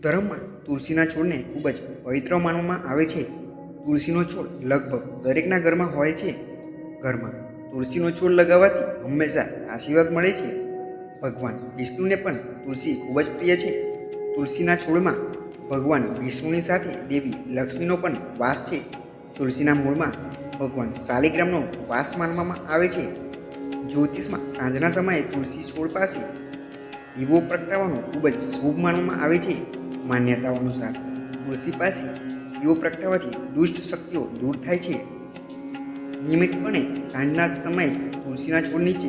ધર્મમાં તુલસીના છોડને ખૂબ જ પવિત્ર માનવામાં આવે છે. તુલસીનો છોડ લગભગ દરેકના ઘરમાં હોય છે. ઘરમાં તુલસીનો છોડ લગાવવાથી હંમેશા આશીર્વાદ મળે છે. ભગવાન વિષ્ણુને પણ તુલસી ખૂબ જ પ્રિય છે. તુલસીના છોડમાં ભગવાન વિષ્ણુની સાથે દેવી લક્ષ્મીનો પણ વાસ છે. તુલસીના મૂળમાં ભગવાન શાલિગ્રામનો વાસ માનવામાં આવે છે. જ્યોતિષમાં સાંજના સમયે તુલસી છોડ પાસે દીવો પ્રગટાવવાનું ખૂબ જ શુભ માનવામાં આવે છે. માન્યતાઓ અનુસાર તુલસી પાસે દીવો પ્રગટાવવાથી દુષ્ટ શક્તિઓ દૂર થાય છે. નિયમિતપણે સાંજના સમયે તુલસીના છોડ નીચે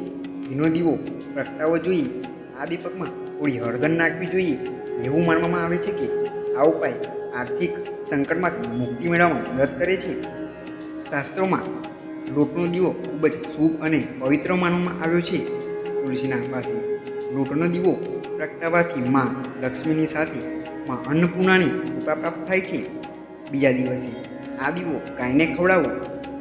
ભીનો દીવો પ્રગટાવવો જોઈએ. આ દીપકમાં થોડી હળદર નાખવી જોઈએ. એવું માનવામાં આવે છે કે આ ઉપાય આર્થિક સંકટમાંથી મુક્તિ મેળવવામાં મદદ કરે છે. શાસ્ત્રોમાં લોટનો દીવો ખૂબ જ શુભ અને પવિત્ર માનવામાં આવ્યો છે. તુલસીના પાસે લોટનો દીવો પ્રગટાવવાથી માં લક્ષ્મીની સાથે માં અન્નપૂર્ણાની કૃપા પ્રાપ્ત થાય છે. બીજા દિવસે આ દીવો ગાયને ખવડાવો.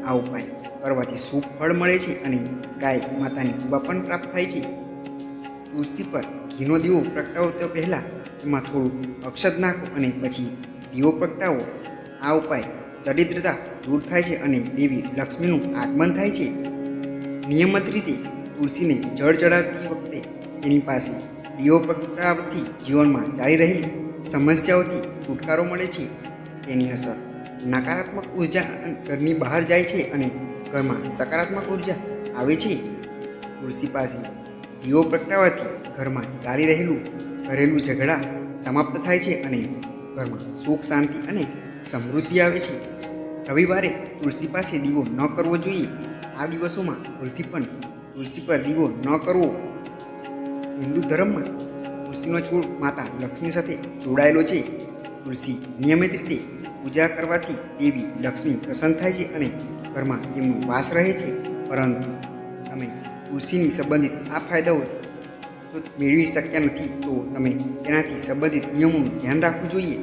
આ ઉપાય કરવાથી શુભ ફળ મળે છે અને ગાય માતાની કૃપા પણ પ્રાપ્ત થાય છે. તુલસી પર ઘીનો દીવો પ્રગટાવો તો પહેલાં એમાં થોડું અક્ષત નાખો અને પછી દીવો પ્રગટાવો. આ ઉપાય દરિદ્રતા દૂર થાય છે અને દેવી લક્ષ્મીનું આગમન થાય છે. નિયમિત રીતે તુલસીને જળ ચડાવતી વખતે તેની પાસે દીવો પ્રગટાવથી જીવનમાં ચાલી રહેલી સમસ્યાઓથી છુટકારો મળે છે. તેની અસર નકારાત્મક ઊર્જા ઘરની બહાર જાય છે અને ઘરમાં સકારાત્મક ઊર્જા આવે છે. તુલસી પાસે દીવો પ્રગટાવવાથી ઘરમાં ચાલી રહેલું ઘરેલું ઝઘડા સમાપ્ત થાય છે અને ઘરમાં સુખ, શાંતિ અને સમૃદ્ધિ આવે છે. રવિવારે તુલસી પાસે દીવો ન કરવો જોઈએ. આ દિવસોમાં તુલસી પણ તુલસી પર દીવો ન કરવો. હિન્દુ ધર્મમાં તુલસીનો છોડ માતા લક્ષ્મી સાથે જોડાયેલો છે. તુલસી નિયમિત રીતે પૂજા કરવાથી દેવી લક્ષ્મી પ્રસન્ન થાય છે અને ઘરમાં તેમનો વાસ રહે છે. પરંતુ તમે તુલસીની સંબંધિત આ ફાયદાઓ તો મેળવી શક્યા નથી, તો તમે તેનાથી સંબંધિત નિયમોનું ધ્યાન રાખવું જોઈએ.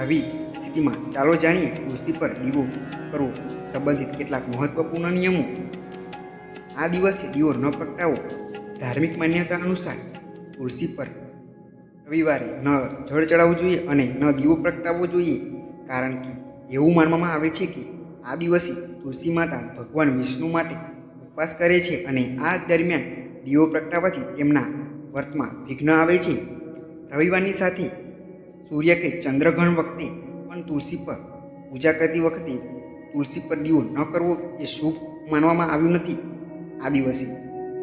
આવી સ્થિતિમાં ચાલો જાણીએ તુલસી પર દીવો કરવો સંબંધિત કેટલાક મહત્વપૂર્ણ નિયમો. આ દિવસે દીવો ન પ્રગટાવો. ધાર્મિક માન્યતા અનુસાર તુલસી પર રવિવારે ન જળ ચડાવવું જોઈએ અને ન દીવો પ્રગટાવવો જોઈએ. કારણ કે એવું માનવામાં આવે છે કે આ દિવસે તુલસી માતા ભગવાન વિષ્ણુ માટે ઉપવાસ કરે છે અને આ દરમિયાન દીવો પ્રગટાવવાથી તેમના વર્તમાં વિઘ્ન આવે છે. રવિવારની સાથે સૂર્ય કે ચંદ્રગ્રહણ વખતે પણ તુલસી પર પૂજા કરતી વખતે તુલસી પર દીવો ન કરવો એ શુભ માનવામાં આવ્યું નથી. આ દિવસે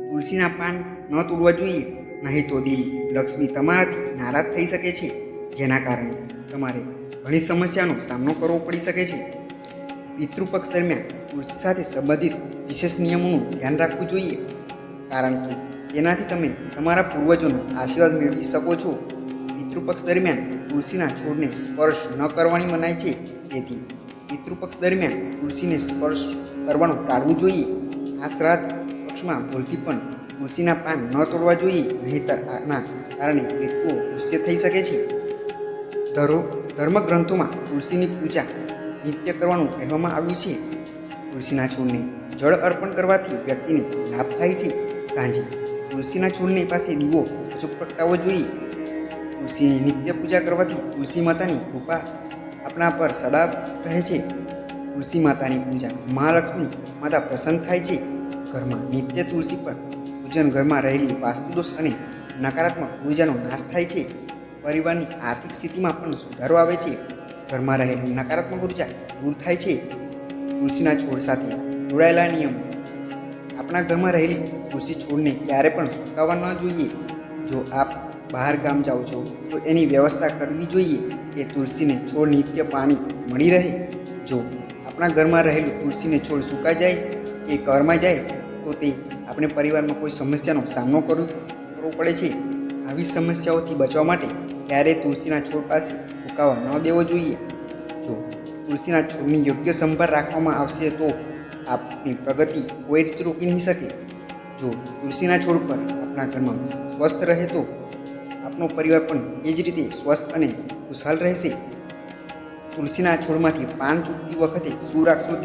તુલસીના પાન ન તોડવા જોઈએ. નહીં તો દીવ લક્ષ્મી તમારાથી નારાજ થઈ શકે છે. જેના કારણે તમારે ઘણી સમસ્યાનો સામનો કરવો પડી શકે છે. પિતૃપક્ષ દરમિયાન તુલસી સાથે સંબંધિત વિશેષ નિયમોનું ધ્યાન રાખવું જોઈએ. કારણ કે તેનાથી તમે તમારા પૂર્વજોનો આશીર્વાદ મેળવી શકો છો. પિતૃપક્ષ દરમિયાન તુલસીના છોડને સ્પર્શ ન કરવાની મનાય છે. તેથી પિતૃપક્ષ દરમિયાન તુલસીને સ્પર્શ કરવાનું ટાળવું જોઈએ. આ શ્રાદ્ધ પક્ષમાં ભૂલથી પણ તુલસીના પાન ન તોડવા જોઈએ, નહીંતર આના કારણે મૃત્યુ ગુસ્સે થઈ શકે છે. ધરો, ધર્મગ્રંથોમાં તુલસીની પૂજા નિત્ય કરવાનું કહેવામાં આવ્યું છે. તુલસીના છોડને જળ અર્પણ કરવાથી વ્યક્તિને લાભ થાય છે. સાંજે તુલસીના છોડની પાસે દીવો અચૂક પ્રગટાવવો જોઈએ. તુલસીની નિત્ય પૂજા કરવાથી તુલસી માતાની કૃપા આપણા પર સદા રહે છે. તુલસી માતાની પૂજા મહાલક્ષ્મી માતા પ્રસન્ન થાય છે. ઘરમાં નિત્ય તુલસી પર પૂજન ઘરમાં રહેલી વાસ્તુદોષ અને નકારાત્મક ઉર્જાનો નાશ થાય છે. પરિવારની આર્થિક સ્થિતિમાં પણ સુધારો આવે છે. ઘરમાં રહેલી નકારાત્મક ઊર્જા દૂર થાય છે. તુલસીના છોડ સાથે જોડાયેલા નિયમો. આપણા ઘરમાં રહેલી તુલસી છોડને ક્યારે પણ સુકાવવા ન જોઈએ. જો આપ બહાર ગામ જાઓ છો, તો એની વ્યવસ્થા કરવી જોઈએ કે તુલસીને છોડ નિત્ય પાણી મળી રહે. જો આપણા ઘરમાં રહેલું તુલસીને છોડ સુકાઈ જાય કે કરમાં જાય, તો તે આપણે પરિવારમાં કોઈ સમસ્યાનો સામનો કરવો કરવો પડે છે, આવી સમસ્યાઓથી બચવા માટે ક્યારેય તુલસીના છોડ પાસે સુકાવા ન દેવો જોઈએ. જો તુલસીના છોડની યોગ્ય સંભાળ રાખવામાં આવશે તો આપની પ્રગતિ કોઈ જ રોકી નહીં શકે. જો તુલસીના છોડ પર આપણા ઘરમાં સ્વસ્થ રહે તો આપનો પરિવાર પણ એ જ રીતે સ્વસ્થ અને ખુશહાલ રહેશે. તુલસીના છોડમાંથી પાન ચૂકતી વખતે શું રાખશો